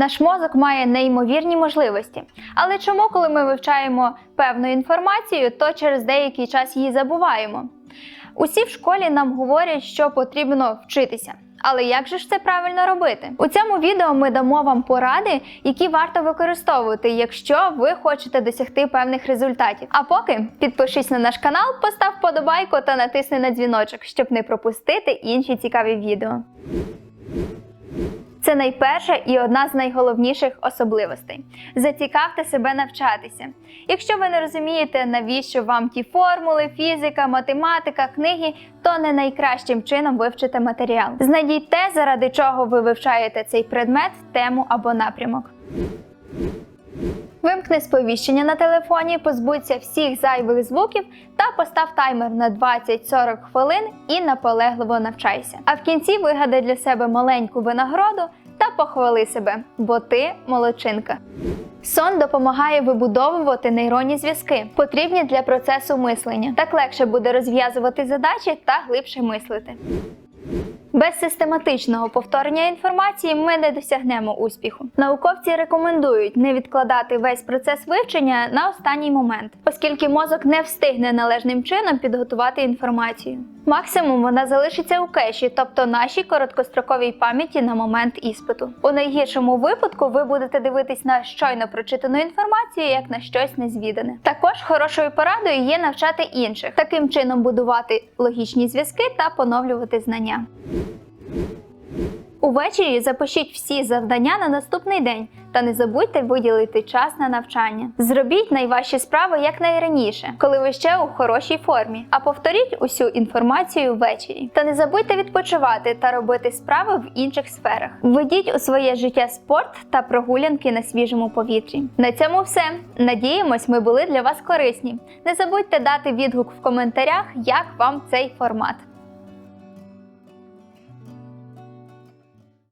Наш мозок має неймовірні можливості. Але чому, коли ми вивчаємо певну інформацію, то через деякий час її забуваємо? Усі в школі нам говорять, що потрібно вчитися. Але як же ж це правильно робити? У цьому відео ми дамо вам поради, які варто використовувати, якщо ви хочете досягти певних результатів. А поки підпишись на наш канал, постав подобайку та натисни на дзвіночок, щоб не пропустити інші цікаві відео. Це найперша і одна з найголовніших особливостей. Зацікавте себе навчатися. Якщо ви не розумієте, навіщо вам ті формули, фізика, математика, книги, то не найкращим чином вивчите матеріал. Знайдіть те, заради чого ви вивчаєте цей предмет, тему або напрямок. Вимкни сповіщення на телефоні, позбудься всіх зайвих звуків та постав таймер на 20-40 хвилин і наполегливо навчайся. А в кінці вигадай для себе маленьку винагороду та похвали себе, бо ти молодчинка. Сон допомагає вибудовувати нейронні зв'язки, потрібні для процесу мислення. Так легше буде розв'язувати задачі та глибше мислити. Без систематичного повторення інформації ми не досягнемо успіху. Науковці рекомендують не відкладати весь процес вивчення на останній момент, оскільки мозок не встигне належним чином підготувати інформацію. Максимум вона залишиться у кеші, тобто нашій короткостроковій пам'яті на момент іспиту. У найгіршому випадку ви будете дивитись на щойно прочитану інформацію як на щось незвідане. Також хорошою порадою є навчати інших, таким чином будувати логічні зв'язки та поновлювати знання. Увечері запишіть всі завдання на наступний день та не забудьте виділити час на навчання. Зробіть найважчі справи якнайраніше, коли ви ще у хорошій формі, а повторіть усю інформацію ввечері. Та не забудьте відпочивати та робити справи в інших сферах. Введіть у своє життя спорт та прогулянки на свіжому повітрі. На цьому все. Надіємось, ми були для вас корисні. Не забудьте дати відгук в коментарях, як вам цей формат.